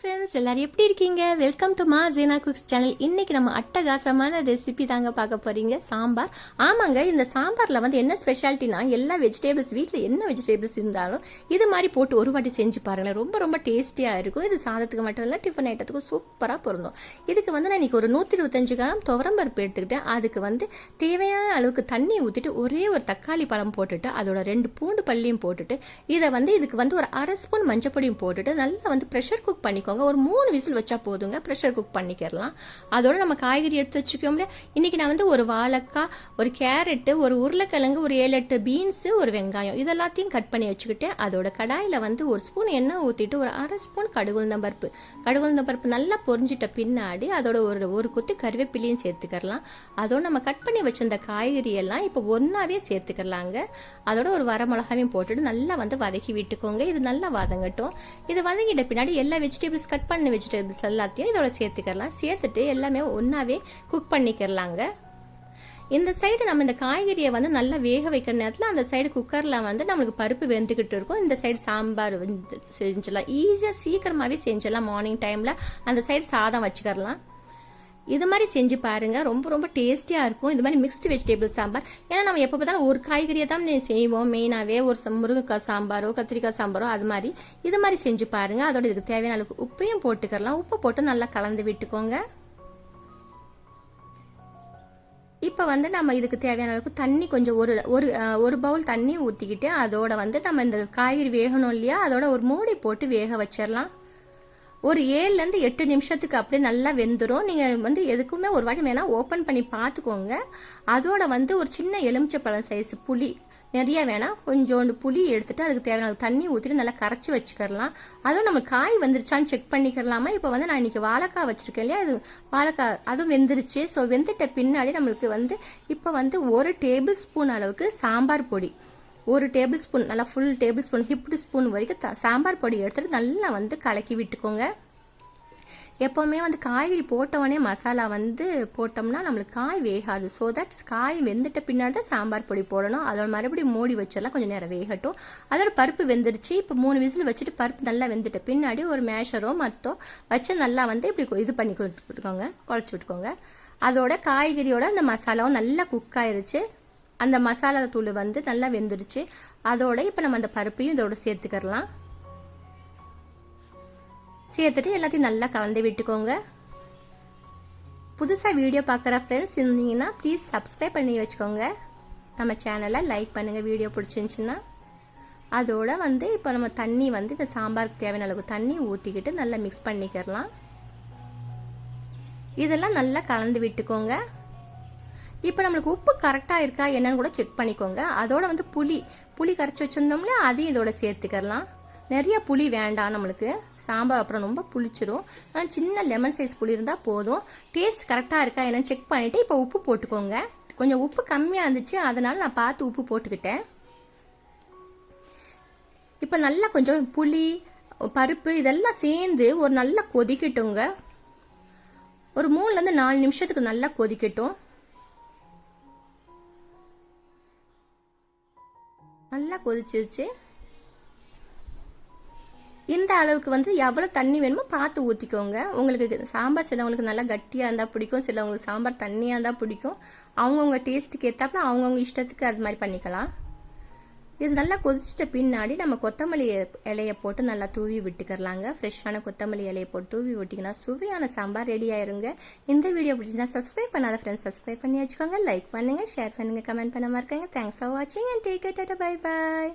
Friends எல்லாரும் எப்படி இருக்கீங்க? வெல்கம் டு மா ஜீனா குக்ஸ் சேனல் இன்னைக்கு நம்ம அட்டகாசமான ரெசிபி தாங்க பார்க்க போறீங்க. சாம்பார். ஆமாங்க இந்த சாம்பாரில் வந்து என்ன ஸ்பெஷாலிட்டினா எல்லா வெஜிடபிள்ஸ் வீட்டில் என்ன வெஜிடபிள்ஸ் இருந்தாலும் இது மாதிரி போட்டு ஒரு வாட்டி செஞ்சு பாருங்களேன். ரொம்ப ரொம்ப டேஸ்டியாக இருக்கும். இது சாதத்துக்கு மட்டும் இல்லை டிஃபன் ஐட்டத்துக்கும் சூப்பராக பொருந்தும். இதுக்கு வந்து நான் இன்னைக்கு ஒரு நூற்றி இருபத்தஞ்சு கிராம் துவரம்பருப்பு எடுத்துக்கிட்டேன். அதுக்கு வந்து தேவையான அளவுக்கு தண்ணி ஊற்றிட்டு ஒரே ஒரு தக்காளி பழம் போட்டுட்டு அதோட ரெண்டு பூண்டு பள்ளியும் போட்டுட்டு இதை வந்து இதுக்கு வந்து ஒரு அரை ஸ்பூன் மஞ்சப்பொடியும் போட்டுட்டு நல்லா வந்து ப்ரெஷர் குக் பண்ணிக்கோங்க. ஒரு மூணு விசில் வச்சா போதுங்க. ப்ரெஷர் குக் பண்ணிக்கிறலாம் அதோட நம்ம காய்கறி எடுத்து வச்சுக்கோங்க இன்னைக்கு நான் வந்து ஒரு வாழைக்காய் ஒரு கேரட்டு ஒரு உருளைக்கிழங்கு ஒரு ஏழு எட்டு பீன்ஸு ஒரு வெங்காயம் இதெல்லாத்தையும் கட் பண்ணி வச்சுக்கிட்டேன். அதோட கடாயில் வந்து ஒரு ஸ்பூன் எண்ணெய் ஊற்றிட்டு ஒரு அரை ஸ்பூன் கடுகுந்தம் பருப்பு. கடுகுந்தம் பருப்பு நல்லா பொரிஞ்சிட்ட பின்னாடி அதோட ஒரு ஒரு கொத்து கருவேப்பிலையும் சேர்த்துக்கலாம் அதோட நம்ம கட் பண்ணி வச்சிருந்த காய்கறி எல்லாம் இப்போ ஒன்றாவே சேர்த்துக்கலாங்க அதோட ஒரு வர மிளகாவையும் போட்டுட்டு நல்லா வந்து வதக்கி விட்டுக்கோங்க. இது நல்லா வதங்கட்டும். இது வதங்கிட்ட பின்னாடி எல்லா வெஜிடபிள்ஸ் கட் பண்ண வெஜிடபிள்ஸ் எல்லாத்தையும் இதோட சேர்த்துக்கலாம். சேர்த்துட்டு எல்லாமே ஒன்றாவே குக் பண்ணிக்கிறலாங்க இந்த சைடு நம்ம இந்த காய்கறியை வந்து நல்லா வேக வைக்கிற நேரத்தில் அந்த சைடு குக்கரில் வந்து நம்மளுக்கு பருப்பு வெந்துக்கிட்டு இருக்கும். இந்த சைடு சாம்பார் வந்து செஞ்சிடலாம். ஈஸியாக சீக்கிரமாகவே செஞ்சிடலாம். மார்னிங் டைமில் அந்த சைடு சாதம் வச்சுக்கிறலாம். இது மாதிரி செஞ்சு பாருங்க. ரொம்ப ரொம்ப டேஸ்டியாக இருக்கும். இது மாதிரி மிக்ஸ்டு வெஜிடபிள் சாம்பார். ஏன்னா நம்ம எப்போ பார்த்தாலும் ஒரு காய்கறியை தான் செய்வோம். மெயினாகவே ஒரு சம் முருங்கைக்காய் சாம்பாரோ கத்திரிக்காய் சாம்பாரோ அது மாதிரி. இது மாதிரி செஞ்சு பாருங்க. அதோட இதுக்கு தேவையான அளவுக்கு உப்பையும் போட்டுக்கலாம். உப்பு போட்டு நல்லா கலந்து விட்டுக்கோங்க. இப்போ வந்து நம்ம இதுக்கு தேவையான அளவுக்கு தண்ணி கொஞ்சம் ஒரு ஒரு ஒரு பவுல் தண்ணி ஊற்றிக்கிட்டு அதோட வந்து நம்ம இந்த காய்கறி வேகணும் இல்லையா? அதோட ஒரு மூடி போட்டு வேக வச்சிடலாம். ஒரு ஏழுலேருந்து எட்டு நிமிஷத்துக்கு அப்படியே நல்லா வெந்துடும் நீங்கள் வந்து எதுக்குமே ஒரு வாட்டி வேணால் ஓப்பன் பண்ணி பார்த்துக்கோங்க. அதோட வந்து ஒரு சின்ன எலுமிச்சப்பழம் சைஸ் புளி நிறைய வேணாம் கொஞ்சோண்டு புளி எடுத்துட்டு அதுக்கு தேவையான தண்ணி ஊற்றிட்டு நல்லா கரைச்சி வச்சுக்கிறலாம். அதுவும் நம்ம காய் வந்துருச்சான்னு செக் பண்ணிக்கிறலாமா? இப்போ வந்து நான் இன்னைக்கு வாழைக்காய் வச்சுருக்கேன் இல்லையா? அது வாழைக்காய் அதுவும் வெந்துருச்சு. ஸோ வெந்துட்ட பின்னாடி நம்மளுக்கு வந்து இப்போ வந்து ஒரு டேபிள் ஸ்பூன் அளவுக்கு சாம்பார் பொடி. ஒரு டேபிள் ஸ்பூன் நல்லா full table spoon heaped spoon வரைக்கும் த- சாம்பார் பொடி எடுத்துட்டு நல்லா வந்து கலக்கி விட்டுக்கோங்க. எப்போவுமே வந்து காய்கறி போட்டவொடனே மசாலா வந்து போட்டோம்னா நம்மளுக்கு காய் வேகாது. ஸோ தட் காய் வெந்துட்ட பின்னாடி தான் சாம்பார் பொடி போடணும். அதோட மறுபடியும் மூடி வச்சிடலாம். கொஞ்சம் நேரம் வேகட்டும். அதோட பருப்பு வெந்துருச்சு இப்போ மூணு விசில் வச்சுட்டு பருப்பு நல்லா வெந்துட்ட பின்னாடி ஒரு மேஷரோ மத்தோ வச்சு நல்லா வந்து இப்படி இது பண்ணி விட்டுக்கோங்க குழச்சி விட்டுக்கோங்க. அதோட காய்கறியோட அந்த மசாலாவும் நல்லா குக் ஆயிருச்சு. அந்த மசாலா தூள் வந்து நல்லா வெந்துடுச்சு. அதோட இப்போ நம்ம அந்த பருப்பையும் இதோட சேர்த்துக்கிறலாம். சேர்த்துட்டு எல்லாத்தையும் நல்லா கலந்து விட்டுக்கோங்க. புதுசாக வீடியோ பார்க்குற ஃப்ரெண்ட்ஸ் இருந்தீங்கன்னா ப்ளீஸ் சப்ஸ்கிரைப் பண்ணி வச்சுக்கோங்க. நம்ம சேனலை லைக் பண்ணுங்கள் வீடியோ பிடிச்சிருந்துச்சின்னா. அதோட வந்து இப்போ நம்ம தண்ணி வந்து இந்த சாம்பாருக்கு தேவையான அளவுக்கு தண்ணி ஊற்றிக்கிட்டு நல்லா மிக்ஸ் பண்ணிக்கிறலாம். இதெல்லாம் நல்லா கலந்து விட்டுக்கோங்க. இப்போ நம்மளுக்கு உப்பு கரெக்டாக இருக்கா என்னன்னு கூட செக் பண்ணிக்கோங்க. அதோட வந்து புளி புளி கரைச்சி வச்சுருந்தோம்ல அதையும் இதோட சேர்த்துக்கலாம் நிறைய புளி வேண்டாம் நம்மளுக்கு. சாம்பார் அப்புறம் ரொம்ப புளிச்சிரும். ஆனால் சின்ன லெமன் சைஸ் புளி இருந்தால் போதும். டேஸ்ட் கரெக்டாக இருக்கா என்னன்னு செக் பண்ணிவிட்டு இப்போ உப்பு போட்டுக்கோங்க. கொஞ்சம் உப்பு கம்மியாக இருந்துச்சு அதனால் நான் பார்த்து உப்பு போட்டுக்கிட்டேன். இப்போ நல்லா கொஞ்சம் புளி பருப்பு இதெல்லாம் சேர்ந்து ஒரு நல்லா கொதிக்கட்டுங்க. ஒரு மூணுலேருந்து நாலு நிமிஷத்துக்கு நல்லா கொதிக்கட்டும். நல்லா கொதிச்சிருச்சு. இந்த அளவுக்கு வந்து எவ்வளோ தண்ணி வேணுமோ பார்த்து ஊற்றிக்கோங்க உங்களுக்கு சாம்பார் சிலவங்களுக்கு நல்லா கட்டியாக இருந்தால் பிடிக்கும் சிலவங்களுக்கு சாம்பார் தண்ணியாக இருந்தால் பிடிக்கும். அவங்கவுங்க டேஸ்ட்டுக்கு ஏற்றாப்புல அவங்கவுங்க இஷ்டத்துக்கு அது மாதிரி பண்ணிக்கலாம். இது நல்லா கொதிச்சிட்ட பின்னாடி நம்ம கொத்தமல்லி இலையை போட்டு நல்லா தூவி விட்டுக்கிறலாங்க. ஃப்ரெஷ்ஷான கொத்தமல்லி இலையை போட்டு தூவி விட்டிங்கன்னா சுவையான சாம்பார் ரெடி ஆயிருங்க. இந்த வீடியோ பிடிச்சினா சப்ஸ்கிரைப் பண்ணாத ஃப்ரெண்ட்ஸ் சப்ஸ்கிரைப் பண்ணி வச்சுக்கோங்க. லைக் பண்ணுங்கள் ஷேர் பண்ணுங்கள் கமெண்ட் பண்ண மறக்காங்க. தேங்க்ஸ் ஃபார் வாட்சிங் and take care bye bye